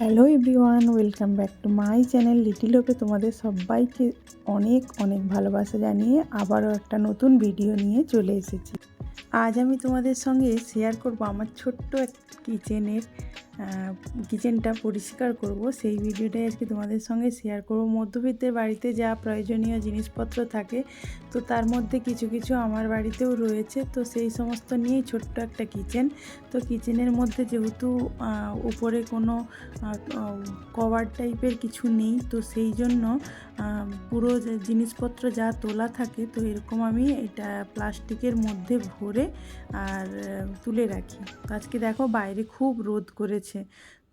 Hello everyone, welcome back to my channel little হোপে তোমাদের সবাইকে অনেক অনেক ভালোবাসা জানিয়ে আবারও একটা নতুন ভিডিও নিয়ে চলে এসেছি। আজ আমি তোমাদের সঙ্গে শেয়ার করব আমার ছোট্ট এক কিচেনের কিচেনটা পরিষ্কার করব। সেই ভিডিওটাই আজকে তোমাদের সঙ্গে শেয়ার করব। মধ্যবিত্তের বাড়িতে যা প্রয়োজনীয় জিনিসপত্র থাকে, তো তার মধ্যে কিছু কিছু আমার বাড়িতেও রয়েছে। তো সেই সমস্ত নিয়েই ছোট্ট একটা কিচেন তো কিচেনের মধ্যে যেহেতু উপরে কোনো কভার টাইপের কিছু নেই, তো সেই জন্য পুরো জিনিসপত্র যা তোলা থাকে, তো এরকম আমি এটা প্লাস্টিকের মধ্যে ভরে আর তুলে রাখি। আজকে দেখো বাইরে খুব রোদ করেছে।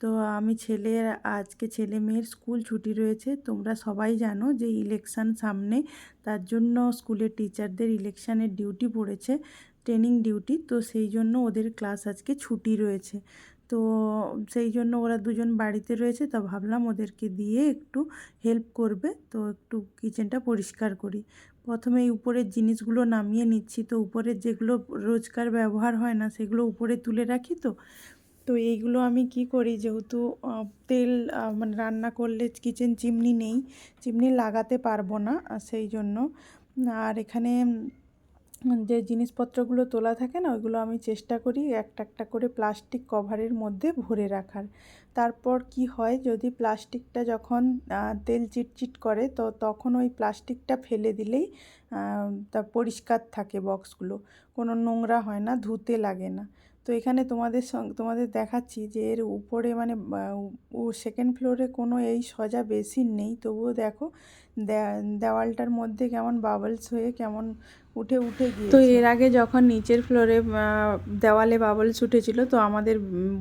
তো আমি ছেলের, আজকে ছেলে মেয়ের স্কুল ছুটি রয়েছে। তোমরা সবাই জানো যে ইলেকশান সামনে, তার জন্য স্কুলের টিচারদের ইলেকশানের ডিউটি পড়েছে, ট্রেনিং ডিউটি। তো সেই জন্য ওদের ক্লাস আজকে ছুটি রয়েছে। তো সেই জন্য ওরা দুজন বাড়িতে রয়েছে, তো ভাবলাম ওদেরকে দিয়ে একটু হেল্প করবে। তো একটু কিচেনটা পরিষ্কার করি। প্রথমে এই উপরের জিনিসগুলো নামিয়ে নিচ্ছি। তো উপরের যেগুলো রোজকার ব্যবহার হয় না, সেগুলো উপরে তুলে রাখি তো। তো এইগুলো আমি কি করি? যেহেতু তেল মানে রান্না করলে কিচেন চিমনি নেই, চিমনি লাগাতে পারব না সেই জন্য আর এখানে যে জিনিসপত্রগুলো তোলা থাকে না, ওইগুলো আমি চেষ্টা করি একটা একটা করে প্লাস্টিক কভারের মধ্যে ভরে রাখার। তারপর কি হয়, যদি প্লাস্টিকটা যখন তেল চিটচিট করে, তো তখন ওই প্লাস্টিকটা ফেলে দিলেই তা পরিষ্কার থাকে বক্সগুলো। কোনো নোংরা হয় না, ধুতে লাগে না। তো এখানে তোমাদের সঙ্গে, তোমাদের দেখাচ্ছি যে এর উপরে মানে ও সেকেন্ড ফ্লোরে কোনো এই সজা বেসিন নেই। তবুও দেখো দেওয়ালটার মধ্যে কেমন বাবলস হয়ে কেমন উঠে উঠে গিয়ে তো এর আগে যখন নিচের ফ্লোরে দেওয়ালে বাবলস উঠেছিল, তো আমাদের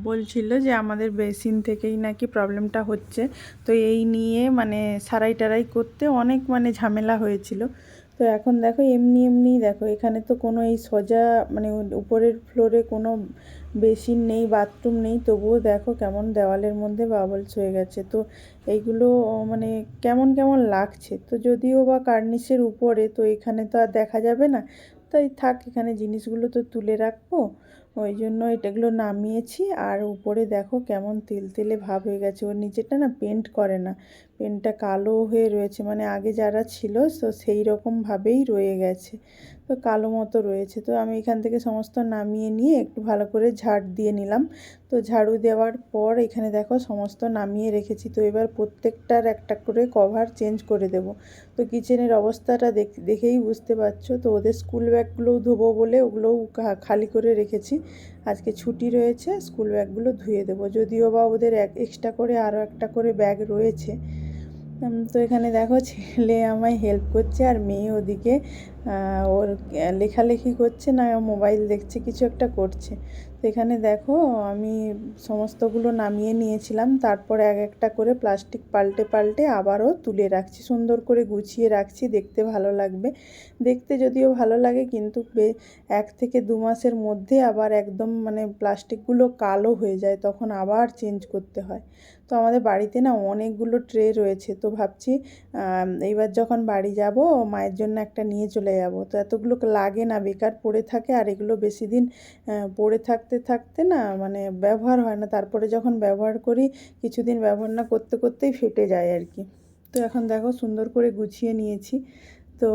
বলছিল যে আমাদের বেসিন থেকেই নাকি প্রবলেমটা হচ্ছে। তো এই নিয়ে মানে সারাই টারাই করতে অনেক মানে ঝামেলা হয়েছিল। তো এখন দেখো, এমনি এমনি দেখো, এখানে তো কোনো এই সোজা মানে উপরের ফ্লোরে কোনো বেসিন নেই বাথরুম নেই, তবুও দেখো কেমন দেওয়ালের মধ্যে বাবলস হয়ে গেছে। তো এইগুলো মানে কেমন কেমন লাগছে? তো যদিও বা কার্নিশের উপরে, তো এখানে তো আর দেখা যাবে না। তাই থাক, এখানে জিনিসগুলো তো তুলে রাখব। ওই জন্য এটাগুলো নামিয়েছি আর উপরে দেখো কেমন তেল তেলে ভাব হয়ে গেছে। ওর নিচেটা না পেন্ট করে না। পেন্টটা কালো হয়ে রয়েছে। মানে আগে যারা ছিল, তো সেই রকমভাবেই রয়ে গেছে। তো কালো মতো রয়েছে। তো আমি এখান থেকে সমস্ত নামিয়ে নিয়ে একটু ভালো করে ঝাড় দিয়ে নিলাম। তো ঝাড়ু দেওয়ার পর এখানে দেখো সমস্ত নামিয়ে রেখেছি। তো এবার প্রত্যেকটার একটা করে কভার চেঞ্জ করে দেব। তো কিচেনের অবস্থাটা দেখ- দেখেই বুঝতে পারছ। তো ওদের স্কুল ব্যাগগুলোও ধোবো বলে ওগুলোও খালি করে রেখেছি। আজকে ছুটি রয়েছে, স্কুল ব্যাগগুলো ধুয়ে দেবো। যদিও বা ওদের এক, এক্সট্রা করে আরও একটা করে ব্যাগ রয়েছে। তো এখানে দেখো ছেলে আমায় হেল্প করছে আর মেয়ে ওদিকে ওর লেখালেখি করছে না মোবাইল দেখছে, কিছু একটা করছে। তো এখানে দেখো, আমি সমস্তগুলো নামিয়ে নিয়েছিলাম, তারপর এক একটা করে প্লাস্টিক পাল্টে পাল্টে আবারও তুলে রাখছি, সুন্দর করে গুছিয়ে রাখছি, দেখতে ভালো লাগবে। দেখতে যদিও ভালো লাগে, কিন্তু এক থেকে দু মাসের মধ্যে আবার একদম মানে প্লাস্টিকগুলো কালো হয়ে যায়, তখন আবার চেঞ্জ করতে হয়। তো আমাদের বাড়িতে না অনেকগুলো ট্রে রয়েছে, তো ভাবছি এইবার যখন বাড়ি যাব, মায়ের জন্য একটা নিয়ে চলে যাব। তো এতগুলো লাগে না, বেকার পড়ে থাকে আর এগুলো বেশি দিন পড়ে থাকতে থাকতে না মানে ব্যবহার হয় না। তারপরে যখন ব্যবহার করি, কিছুদিন ব্যবহার না করতে করতেই ফেটে যায় আর কি। তো এখন দেখো সুন্দর করে গুছিয়ে নিয়েছি। তো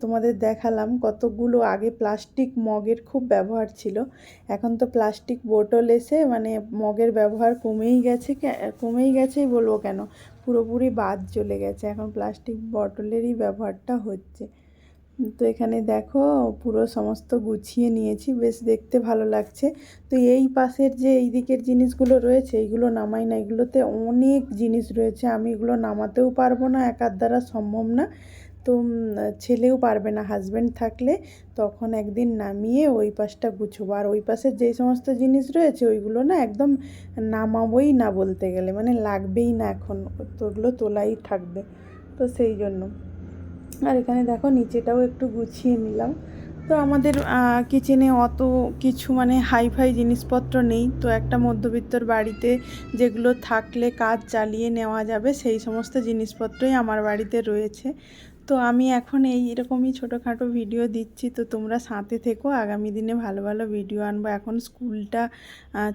তোমাদের দেখালাম কতগুলো আগে প্লাস্টিক মগের খুব ব্যবহার ছিল। এখন তো প্লাস্টিক বোতল এসে মানে মগের ব্যবহার কমেই গেছে কমেই গেছেই বলব কেন? পুরোপুরি বাদ চলে গেছে। এখন প্লাস্টিক বটলেরই ব্যবহারটা হচ্ছে। তো এখানে দেখো পুরো সমস্ত গুছিয়ে নিয়েছি, বেশ দেখতে ভালো লাগছে। তো এই পাশের যে এই দিকের জিনিসগুলো রয়েছে, এইগুলো নামাই না, এগুলোতে অনেক জিনিস রয়েছে। আমি এগুলো নামাতেও পারব না, একার দ্বারা সম্ভব না। তো ছেলেও পারবে না হাজব্যান্ড থাকলে তখন একদিন নামিয়ে ওই পাশটা গুছবো। আর ওই পাশের যেই সমস্ত জিনিস রয়েছে, ওইগুলো না একদম নামাবোই না বলতে গেলে মানে লাগবেই না এখন, তো ওগুলো তোলাই থাকবে। তো সেই জন্য। আর এখানে দেখো নিচেটাও একটু গুছিয়ে নিলাম। তো আমাদের কিচেনে অত কিছু মানে হাইফাই জিনিসপত্র নেই। তো একটা মধ্যবিত্তর বাড়িতে যেগুলো থাকলে কাজ চালিয়ে নেওয়া যাবে, সেই সমস্ত জিনিসপত্রই আমার বাড়িতে রয়েছে। তো আমি এখন এই এরকমই ছোটোখাটো ভিডিও দিচ্ছি। তো তোমরা সাথে থেকো। আগামী দিনে ভালো ভালো ভিডিও আনব। এখন স্কুলটা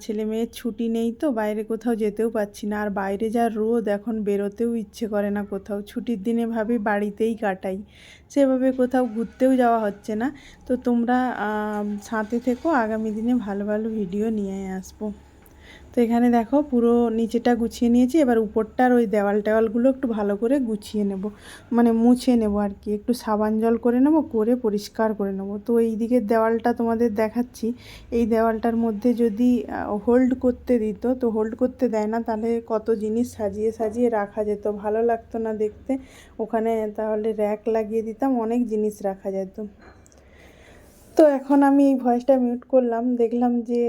ছেলে মেয়ের ছুটি নেই তো, বাইরে কোথাও যেতেও পাচ্ছি না। আর বাইরে যা রোদ, এখন বেরোতেও ইচ্ছে করে না কোথাও। ছুটির দিনে ভাবি বাড়িতেই কাটাই। সেভাবে কোথাও ঘুরতেও যাওয়া হচ্ছে না। তো তোমরা সাথে থেকো। আগামী দিনে ভালো ভালো ভিডিও নিয়ে আসব। তো এখানে দেখো পুরো নিচেটা গুছিয়ে নিয়েছি, এবার উপরটার ওই দেওয়াল টেওয়ালগুলো একটু ভালো করে গুছিয়ে নেব। মানে মুছে নেব আর কি, একটু সাবান জল করে নেব, করে পরিষ্কার করে নেব। তো এই দিকের দেওয়ালটা তোমাদের দেখাচ্ছি। এই দেওয়ালটার মধ্যে যদি হোল্ড করতে দিত, তো হোল্ড করতে দেয় না, তাহলে কত জিনিস সাজিয়ে সাজিয়ে রাখা যেত। ভালো লাগতো না দেখতে। ওখানে তাহলে র্যাক লাগিয়ে দিতাম, অনেক জিনিস রাখা যেত। তো এখন আমি এই ভয়েসটা মিউট করলাম, দেখলাম যে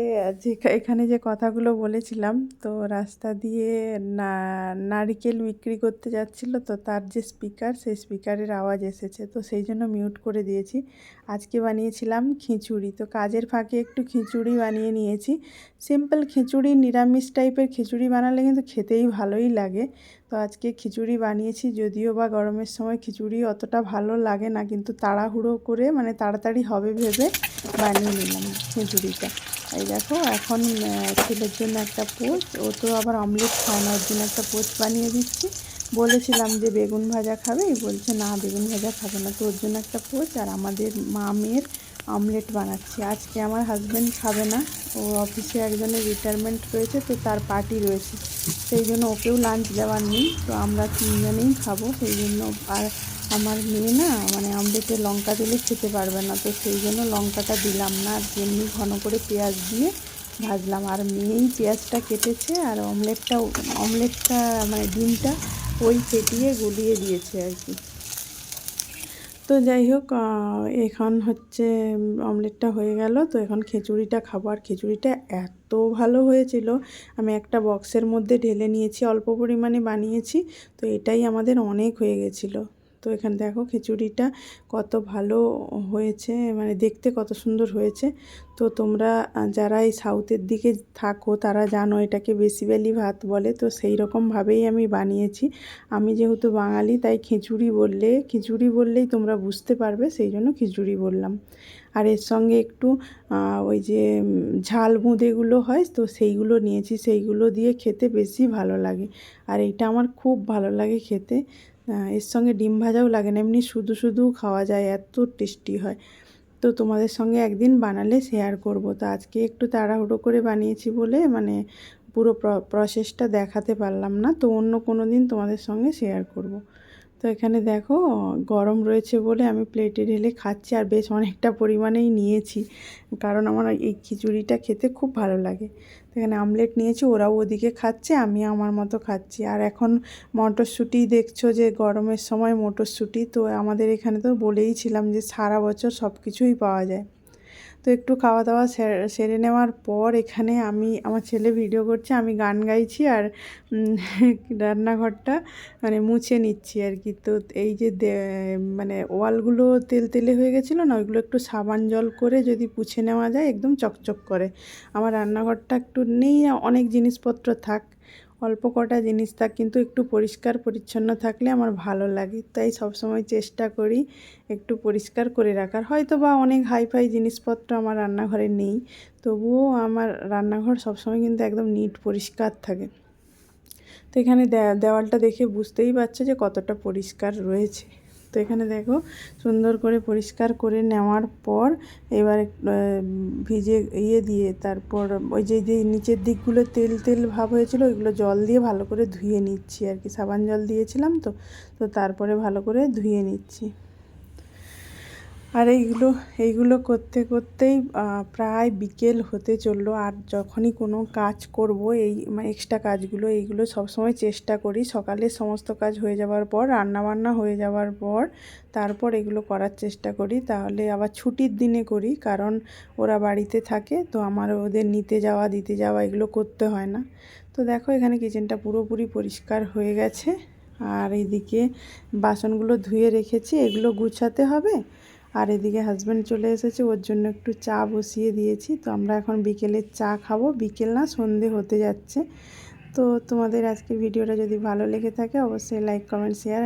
এখানে যে কথাগুলো বলেছিলাম, তো রাস্তা দিয়ে না, নারিকেল বিক্রি করতে যাচ্ছিল, তো তার যে স্পিকার, সেই স্পিকারের আওয়াজ এসেছে, তো সেই জন্য মিউট করে দিয়েছি। আজকে বানিয়েছিলাম খিচুড়ি, তো কাজের ফাঁকে একটু খিচুড়ি বানিয়ে নিয়েছি। সিম্পল খিচুড়ি, নিরামিষ টাইপের খিচুড়ি বানালে কিন্তু খেতেই ভালোই লাগে। তো আজকে খিচুড়ি বানিয়েছি, যদিও বা গরমের সময় খিচুড়ি অতটা ভালো লাগে না, কিন্তু তাড়াহুড়ো করে মানে তাড়াতাড়ি হবে ভেবে বানিয়ে নিলাম খিচুড়িটা। এই দেখো, এখন ছেলের জন্য একটা পোচ, ও তো আবার অমলেট ওর জন্য একটা পোচ বানিয়ে দিচ্ছি। বলেছিলাম যে বেগুন ভাজা খাবে বলছে না, বেগুন ভাজা খাবে না, তো ওর জন্য একটা পোচ, আর আমাদের মা মেয়ের অমলেট বানাচ্ছি। আজকে আমার হাজব্যান্ড খাবে না। ও অফিসে একজনের রিটায়ারমেন্ট রয়েছে, তো তার পার্টি রয়েছে। সেই জন্য ওকেও লাঞ্চ দেওয়ার নেই, তো আমরা তিনজনেই খাব। সেই জন্য আর আমার মেয়ে না মানে আমলেটে লঙ্কা দিলে খেতে পারবে না, তো সেই জন্য লঙ্কাটা দিলাম না। আর এমনি ঘন করে পেঁয়াজ দিয়ে ভাজলাম। আর মেয়েই পেঁয়াজটা কেটেছে, আর অমলেটটা অমলেটটা মানে ডিমটা ওই ফেটিয়ে গুলিয়ে দিয়েছে আর কি। তো যাই হোক এখন হচ্ছে অমলেটটা হয়ে গেল। তো এখন খিচুড়িটা খাব। আর খিচুড়িটা এত ভালো হয়েছিল। আমি একটা বক্সের মধ্যে ঢেলে নিয়েছি, অল্প পরিমাণে বানিয়েছি। তো এটাই আমাদের অনেক হয়ে গেছিল। তো এখানে দেখো খিচুড়িটা কত ভালো হয়েছে মানে দেখতে কত সুন্দর হয়েছে। তো তোমরা যারা এই সাউথের দিকে থাকো, তারা জানো এটাকে বেসিক্যালি ভাত বলে। তো সেই রকমভাবেই আমি বানিয়েছি। আমি যেহেতু বাঙালি, তাই খিচুড়ি বললে, খিচুড়ি বললেই তোমরা বুঝতে পারবে, সেই জন্য খিচুড়ি বললাম। আর এর সঙ্গে একটু ওই যে ঝাল বোঁদেগুলো হয়, তো সেইগুলো নিয়েছি। সেইগুলো দিয়ে খেতে বেশি ভালো লাগে। আর এইটা আমার খুব ভালো লাগে খেতে। এর সঙ্গে ডিম ভাজাও লাগে না। এমনি শুধু শুধু খাওয়া যায়, এত টেস্টি হয়। তো তোমাদের সঙ্গে একদিন বানালে শেয়ার করব। তো আজকে একটু তাড়াহুড়ো করে বানিয়েছি বলে মানে পুরো প্রসেসটা দেখাতে পারলাম না। তো অন্য কোনো দিন তোমাদের সঙ্গে শেয়ার করব। তো এখানে দেখো, গরম রয়েছে বলে আমি প্লেটে ঢেলে খাচ্ছি আর বেশ অনেকটা পরিমাণেই নিয়েছি। কারণ আমার এই খিচুড়িটা খেতে খুব ভালো লাগে। এখানে আমলেট নিয়েছি, ওরাও ওদিকে খাচ্ছে, আমি আমার মতো খাচ্ছি। আর এখন মটরশুঁটি দেখছ যে গরমের সময় মটরশুঁটি, তো আমাদের এখানে তো বলেইছিলাম যে সারা বছর সব কিছুই পাওয়া যায়। তো একটু খাওয়া দাওয়া সেরে- নেওয়ার পর এখানে আমি, আমার ছেলে ভিডিও করছে, আমি গান গাইছি আর রান্নাঘরটা মানে মুছে নিচ্ছি আর কি। তো এই যে মানে ওয়ালগুলো তেল তেলে হয়ে গেছিল না, ওইগুলো একটু সাবান জল করে যদি পুছে নেওয়া যায়, একদম চকচক করে। আমার রান্নাঘরটা একটু নেই, অনেক জিনিসপত্র থাক। অল্প কটা জিনিস থাক, কিন্তু একটু পরিষ্কার পরিচ্ছন্ন থাকলে আমার ভালো লাগে। তাই সবসময় চেষ্টা করি একটু পরিষ্কার করে রাখার। হয়তো বা অনেক হাইফাই জিনিসপত্র আমার রান্নাঘরে নেই, তবুও আমার রান্নাঘর সবসময় কিন্তু একদম নিট, পরিষ্কার থাকে। তো এখানে দেওয়ালটা দেখে বুঝতেই পারছ যে কতটা পরিষ্কার রয়েছে। তো এখানে দেখো, সুন্দর করে পরিষ্কার করে নেওয়ার পর এবার ভিজে ইয়ে দিয়ে তারপর ওই যে যে নিচের দিকগুলো তেল তেল ভাব হয়েছিল, ওইগুলো জল দিয়ে ভালো করে ধুয়ে নিচ্ছি আর কি। সাবান জল দিয়েছিলাম তো তো তারপরে ভালো করে ধুয়ে নিচ্ছি। আর এইগুলো এইগুলো করতে করতেই প্রায় বিকেল হতে চলল। আর যখনই কোনো কাজ করব, এই এক্সট্রা কাজগুলো, এইগুলো সবসময় চেষ্টা করি। সকালে সমস্ত কাজ হয়ে যাওয়ার পর, রান্নাবান্না হয়ে যাওয়ার পর, তারপর এগুলো করার চেষ্টা করি। তাহলে আবার ছুটির দিনে করি, কারণ ওরা বাড়িতে থাকে, তো আমার ওদের নিতে যাওয়া, দিতে যাওয়া এগুলো করতে হয় না। তো দেখো, এখানে কিচেনটা পুরোপুরি পরিষ্কার হয়ে গেছে। আর এদিকে বাসনগুলো ধুয়ে রেখেছি। এগুলো গুছাতে হবে। আর এদিকে হাজব্যান্ড চলে এসেছে, ওর জন্য একটু চা বসিয়ে দিয়েছি। তো আমরা এখন বিকেলের চা খাব। বিকেল না, সন্ধে হতে যাচ্ছে। তো তোমাদের আজকে ভিডিওটা যদি ভালো লেগে থাকে, অবশ্যই লাইক কমেন্ট শেয়ার